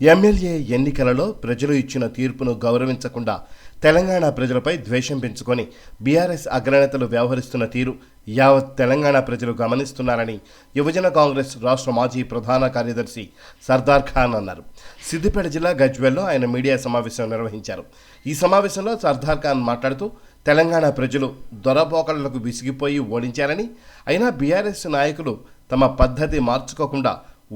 MLA ఎన్నికలలో ప్రజలు ఇచ్చిన తీర్పును గౌరవించకుండా తెలంగాణ ప్రజలపై ద్వేషం పెంచుకొని బీఆర్ఎస్ అగ్రనేతలు వ్యవహరిస్తున్న తీరు యావత్ తెలంగాణ ప్రజలు గమనిస్తున్నారని యువజన కాంగ్రెస్ రాష్ట్ర మాజీ ప్రధాన కార్యదర్శి సర్దార్ ఖాన్ అన్నారు. సిద్దిపేట జిల్లా గజ్వెల్లో ఆయన మీడియా సమావేశం నిర్వహించారు. ఈ సమావేశంలో సర్దార్ ఖాన్ మాట్లాడుతూ తెలంగాణ ప్రజలు దొరపోకళ్ళకు విసిగిపోయి ఓడించారని అయినా బీఆర్ఎస్ నాయకులు తమ పద్ధతి మార్చుకోకుండా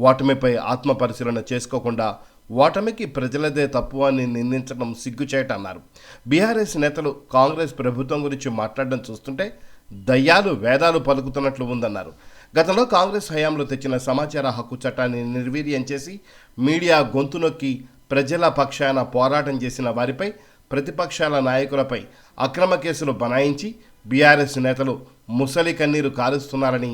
ఓటమిపై ఆత్మ పరిశీలన చేసుకోకుండా ఓటమికి ప్రజలదే తప్పు అని నిందించడం సిగ్గుచేటన్నారు బీఆర్ఎస్ నేతలు కాంగ్రెస్ ప్రభుత్వం గురించి మాట్లాడడం చూస్తుంటే దయ్యాలు వేదాలు పలుకుతున్నట్లు ఉందన్నారు. గతంలో కాంగ్రెస్ హయాంలో తెచ్చిన సమాచార హక్కు చట్టాన్ని నిర్వీర్యం చేసి మీడియా గొంతు నొక్కి ప్రజల పక్షాన పోరాటం చేసిన వారిపై ప్రతిపక్షాల నాయకులపై అక్రమ కేసులు బనాయించి బీఆర్ఎస్ నేతలు ముసలి కన్నీరు కారుస్తున్నారని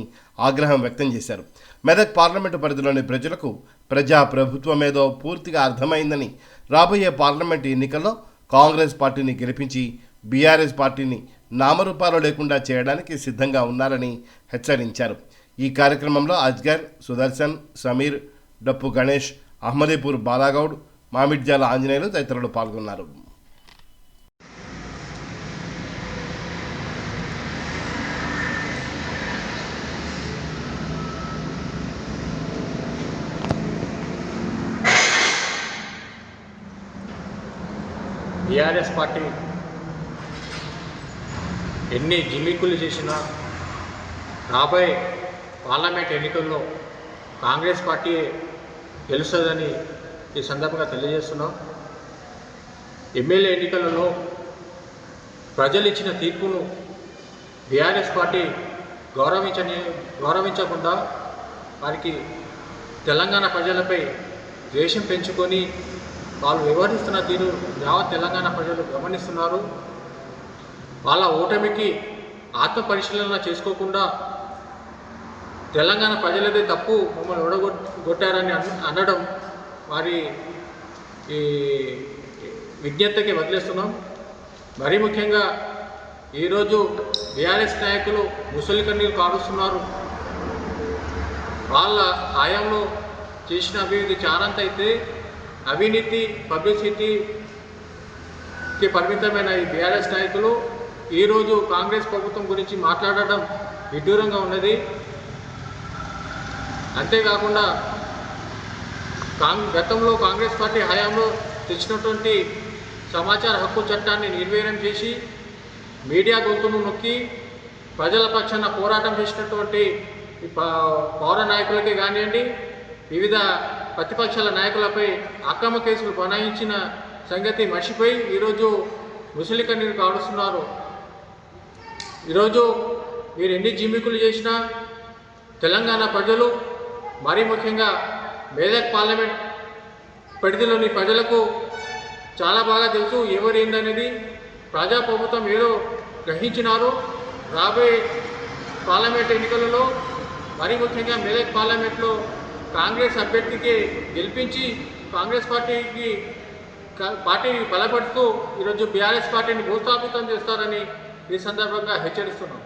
ఆగ్రహం వ్యక్తం చేశారు. మెదక్ పార్లమెంటు పరిధిలోని ప్రజలకు ప్రజా ప్రభుత్వమేదో పూర్తిగా అర్థమైందని రాబోయే పార్లమెంటు ఎన్నికల్లో కాంగ్రెస్ పార్టీని గెలిపించి బీఆర్ఎస్ పార్టీని నామరూపాలు లేకుండా చేయడానికి సిద్ధంగా ఉన్నారని హెచ్చరించారు. ఈ కార్యక్రమంలో అజ్గర్ సుదర్శన్ సమీర్ డప్పు గణేష్ అహ్మదీపూర్ బాలాగౌడ్ మామిడ్జాల ఆంజనేయులు తదితరులు పాల్గొన్నారు. బీఆర్ఎస్ పార్టీ ఎన్ని జిమ్మిక్కులు చేసినా రాబోయే పార్లమెంట్ ఎన్నికల్లో కాంగ్రెస్ పార్టీ గెలుస్తుందని ఈ సందర్భంగా తెలియజేస్తున్నాం. ఎమ్మెల్యే ఎన్నికలలో ప్రజలు ఇచ్చిన తీర్పును బీఆర్ఎస్ పార్టీ గౌరవించని గౌరవించకుండా వారికి తెలంగాణ ప్రజలపై ద్వేషం పెంచుకొని వాళ్ళు వ్యవహరిస్తున్న తీరు యావత్ తెలంగాణ ప్రజలు గమనిస్తున్నారు. వాళ్ళ ఓటమికి ఆత్మ పరిశీలన చేసుకోకుండా తెలంగాణ ప్రజలదే తప్పు మమ్మల్ని ఓడగొట్టారని అనడం వారి ఈ విజ్ఞతకి వదిలేస్తున్నాం. మరీ ముఖ్యంగా ఈరోజు బీఆర్ఎస్ నాయకులు ముసలి కన్నీలు కారుస్తున్నారు. వాళ్ళ హయాంలో చేసిన అభివృద్ధి చారంత అయితే అవినీతి పబ్లిసిటీకి పరిమితమైన ఈ బీఆర్ఎస్ నాయకులు ఈరోజు కాంగ్రెస్ ప్రభుత్వం గురించి మాట్లాడడం విడ్డూరంగా ఉన్నది. అంతేకాకుండా కాంగ్ గతంలో కాంగ్రెస్ పార్టీ హయాంలో తెచ్చినటువంటి సమాచార హక్కు చట్టాన్ని నిర్వీర్యం చేసి మీడియా గొంతును నొక్కి ప్రజల పక్షాన పోరాటం చేసినటువంటి పౌర నాయకులకే కానివ్వండి వివిధ ప్రతిపక్షాల నాయకులపై అక్రమ కేసులు బనాయించిన సంగతి మర్చిపోయి ఈరోజు ముసలి కన్నీరు కాడుస్తున్నారు ఈరోజు మీరు ఎన్ని జిమ్మికులు చేసినా తెలంగాణ ప్రజలు మరీ ముఖ్యంగా మేదక్ పార్లమెంట్ పరిధిలోని ప్రజలకు చాలా బాగా తెలుసు ఎవరు ఏందనేది ప్రజా ప్రభుత్వం ఏదో గ్రహించినారు. రాబోయే పార్లమెంట్ ఎన్నికలలో మరీ ముఖ్యంగా మేదక్ పార్లమెంట్లో కాంగ్రెస్ అభ్యర్థికి గెలిపించి కాంగ్రెస్ పార్టీకి పార్టీని బలపడుతూ ఈరోజు బీఆర్ఎస్ పార్టీని భూస్థాపితం చేస్తారని ఈ సందర్భంగా హెచ్చరిస్తున్నాం.